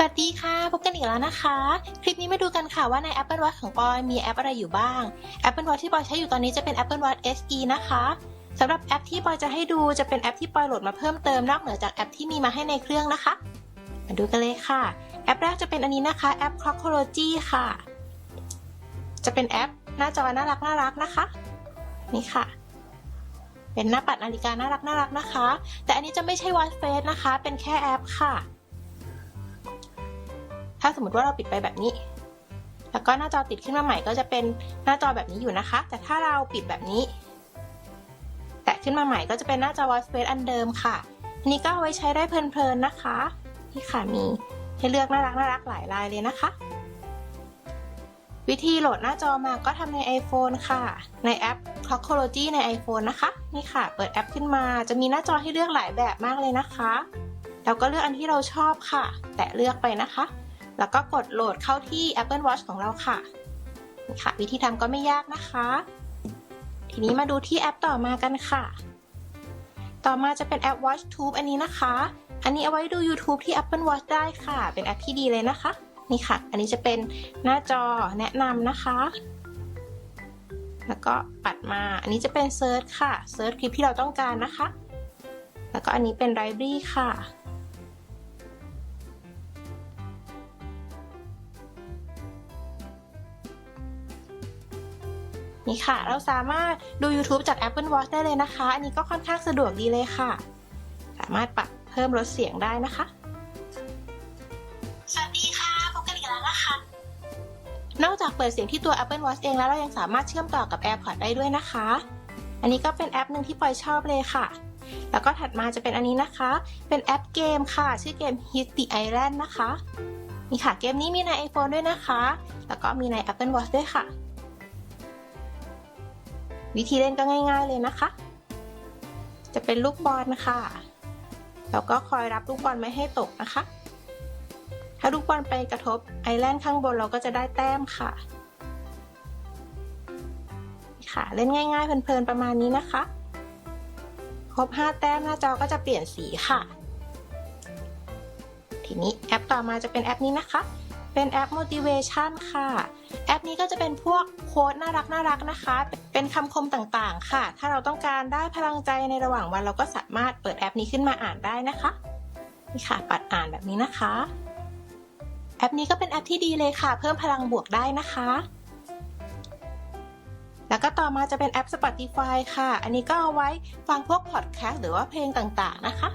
สวัสดีค่ะ พบกันอีกแล้วนะคะ คลิปนี้มาดูกันค่ะว่าใน Apple Watch ของปอยมีแอปอะไรอยู่บ้าง Apple Watch ที่ปอยใช้อยู่ตอนนี้จะเป็น Apple Watch SE นะคะสำหรับแอปที่ปอยจะให้ดูจะเป็นแอปที่ปอยโหลดมาเพิ่มเติมนอกเหนือจากแอปที่มีมาให้ในเครื่องนะคะ มาดูกันเลยค่ะ แอปแรกจะเป็นอันนี้นะคะแอป Clockology ค่ะ จะเป็นแอปหน้าจอน่ารักน่ารักนะคะ นี่ค่ะเป็นหน้าปัดนาฬิกาน่ารักน่ารักนะคะ แต่อันนี้จะไม่ใช่ Watch Face นะคะ เป็นแค่แอปค่ะ ถ้าสมมติว่าเราปิดไปแบบนี้ แล้วก็หน้าจอติดขึ้นมาใหม่ก็จะเป็นหน้าจอแบบนี้อยู่นะคะ แต่ถ้าเราปิดแบบนี้ แตะขึ้นมาใหม่ก็จะเป็นหน้าจอ Watch Face อันเดิมค่ะอันนี้ก็เอาไว้ใช้ได้เพลินๆนะคะนี่ค่ะมีให้เลือกน่ารักน่ารักหลายลายเลยนะคะ วิธีโหลดหน้าจอมาก็ทำใน iPhone ค่ะ ในแอป Clockology ใน iPhone นะคะนี่ค่ะ เปิดแอปขึ้นมาจะมีหน้าจอให้เลือกหลายแบบมากเลยนะคะ แล้วก็เลือกอันที่เราชอบค่ะ แตะเลือกไปนะคะ แล้วก็กดโหลดเข้าที่ Apple Watch ของเราค่ะนี่ค่ะ วิธีทำก็ไม่ยากนะคะ ทีนี้มาดูที่แอปต่อมากันค่ะ ต่อมาจะเป็นแอป WatchTube อันนี้นะคะ อันนี้เอาไว้ดู YouTube ที่ Apple Watch ได้ค่ะ เป็นแอปที่ดีเลยนะคะ นี่ค่ะ อันนี้จะเป็นหน้าจอแนะนำนะคะ แล้วก็ปัดมา อันนี้จะเป็นเซิร์ชค่ะ เซิร์ชคลิปที่เราต้องการนะคะ แล้วก็อันนี้เป็นไ i บร r ค่ะ นี่ค่ะ เราสามารถดู YouTube จาก Apple Watch ได้เลยนะคะ อันนี้ก็ค่อนข้างสะดวกดีเลยค่ะ สามารถปรับเพิ่มลดเสียงได้นะคะ สวัสดีค่ะพบกันอีกแล้วนะคะ นอกจากเปิดเสียงที่ตัว Apple Watch เองแล้วเรายังสามารถเชื่อมต่อกับ AirPods ได้ด้วยนะคะ อันนี้ก็เป็นแอปหนึ่งที่ปอยชอบเลยค่ะ แล้วก็ถัดมาจะเป็นอันนี้นะคะ เป็นแอปเกมค่ะ ชื่อเกม Hit the Island นะคะนี่ค่ะ เกมนี้มีใน iPhone ด้วยนะคะ แล้วก็มีใน Apple Watch ด้วยค่ะ วิธีเล่นก็ง่าย ๆเลยนะคะ จะเป็นลูกบอลค่ะแล้วก็คอยรับลูกบอลไม่ให้ตกนะคะ ถ้าลูกบอลไปกระทบไอแลนด์ข้างบนเราก็จะได้แต้มค่ะ ค่ะ เล่นง่าย ๆ เพลินๆประมาณนี้นะคะ ครบ 5 แต้มหน้าจอก็จะเปลี่ยนสีค่ะ ทีนี้แอปต่อมาจะเป็นแอปนี้นะคะ เป็นแอป motivation ค่ะ ปนี้ก็จะเป็นพวกโค้ดน่ารักน่ารักนะคะ เป็นคำคมต่างๆ ค่ะ ถ้าเราต้องการได้พลังใจในระหว่างวันเราก็สามารถเปิดแอปนี้ขึ้นมาอ่านได้นะคะนี่ค่ะ ปัดอ่านแบบนี้นะคะ แอปนี้ก็เป็นแอปที่ดีเลยค่ะ เพิ่มพลังบวกได้นะคะ แล้วก็ต่อมาจะเป็นแอป Spotify ค่ะ อันนี้ก็เอาไว้ฟังพวกพอดแคสต์หรือว่าเพลงต่างๆนะคะ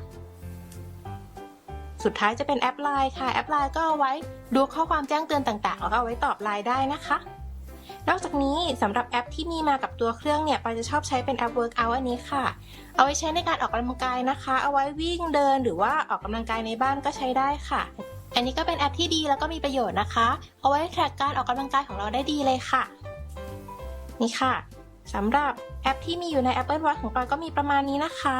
สุดท้ายจะเป็นแอป Line ค่ะ แอป Line ก็เอาไว้ดูข้อความแจ้งเตือนต่างๆ แล้วก็เอาไว้ตอบไลน์ได้นะคะ นอกจากนี้สำหรับแอปที่มีมากับตัวเครื่องเนี่ยปอยจะชอบใช้เป็นแอป Workout อันนี้ค่ะ เอาไว้ใช้ในการออกกำลังกายนะคะ เอาไว้วิ่งเดินหรือว่าออกกำลังกายในบ้านก็ใช้ได้ค่ะ อันนี้ก็เป็นแอปที่ดีแล้วก็มีประโยชน์นะคะ เอาไว้แทร็กการออกกำลังกายของเราได้ดีเลยค่ะ นี่ค่ะสำหรับแอปที่มีอยู่ใน Apple Watch ของปอยก็มีประมาณนี้นะคะ